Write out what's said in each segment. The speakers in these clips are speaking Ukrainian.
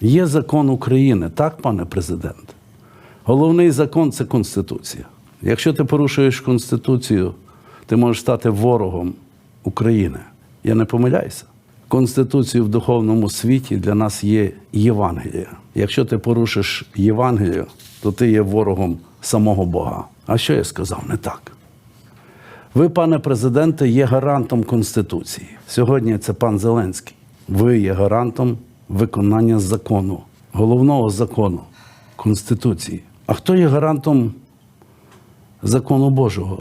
Є закон України, так, пане президент? Головний закон це Конституція. Якщо ти порушуєш Конституцію, ти можеш стати ворогом України. Я не помиляюся. Конституцію в духовному світі для нас є Євангелія. Якщо ти порушиш Євангелію, то ти є ворогом самого Бога. А що я сказав не так? Ви, пане президенте, є гарантом Конституції. Сьогодні це пан Зеленський. Ви є гарантом виконання закону, головного закону Конституції. А хто є гарантом закону Божого?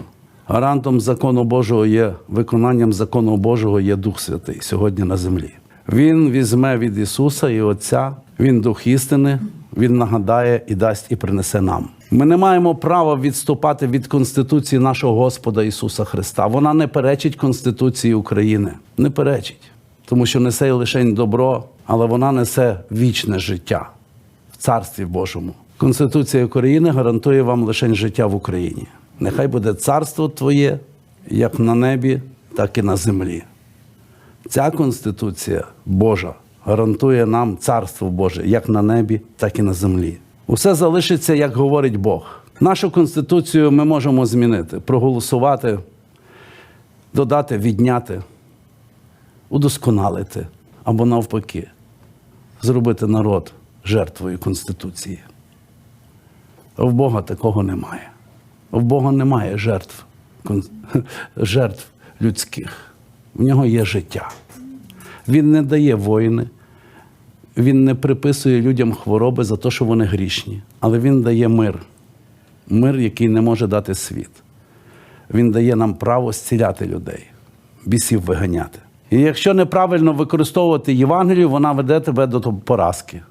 Гарантом закону Божого є виконанням закону Божого є Дух Святий сьогодні на землі. Він візьме від Ісуса і Отця, Він Дух істини, Він нагадає і дасть і принесе нам. Ми не маємо права відступати від Конституції нашого Господа Ісуса Христа. Вона не перечить Конституції України, не перечить, тому що несе лише добро, але вона несе вічне життя в Царстві Божому. Конституція України гарантує вам лише життя в Україні. Нехай буде царство Твоє як на небі, так і на землі. Ця Конституція Божа гарантує нам царство Боже як на небі, так і на землі. Усе залишиться, як говорить Бог. Нашу конституцію ми можемо змінити, проголосувати, додати, відняти, удосконалити або навпаки, зробити народ жертвою Конституції. В Бога такого немає. В Бога немає жертв, жертв людських. В нього є життя. Він не дає воїни, він не приписує людям хвороби за те, що вони грішні, але він дає мир. Мир, який не може дати світ. Він дає нам право зціляти людей, бісів виганяти. І якщо неправильно використовувати Євангелію, вона веде тебе до поразки.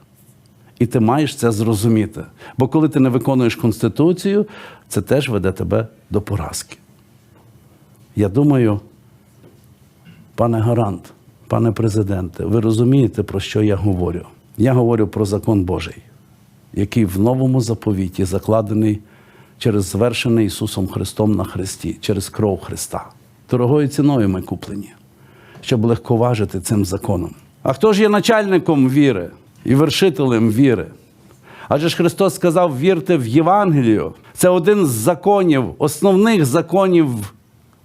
І ти маєш це зрозуміти. Бо коли ти не виконуєш Конституцію, це теж веде тебе до поразки. Я думаю, пане гарант, пане президенте, ви розумієте, про що я говорю? Я говорю про закон Божий, який в новому заповіті закладений через звершений Ісусом Христом на Христі, через кров Христа. Дорогою ціною ми куплені, щоб легковажити цим законом. А хто ж є начальником віри і вершителем віри? Адже ж Христос сказав: вірте в Євангелію. Це один з законів, основних законів,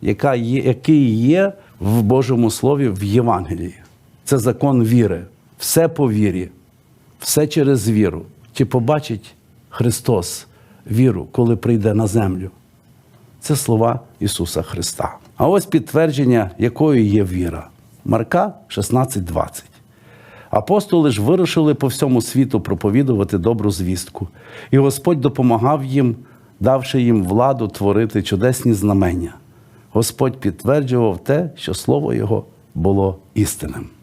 яка є, який є в Божому Слові в Євангелії. Це закон віри. Все по вірі, все через віру. Чи побачить Христос віру, коли прийде на землю? Це слова Ісуса Христа. А ось підтвердження, якою є віра. Марка 16:20. Апостоли ж вирушили по всьому світу проповідувати добру звістку, і Господь допомагав їм, давши їм владу творити чудесні знамення. Господь підтверджував те, що слово Його було істинним.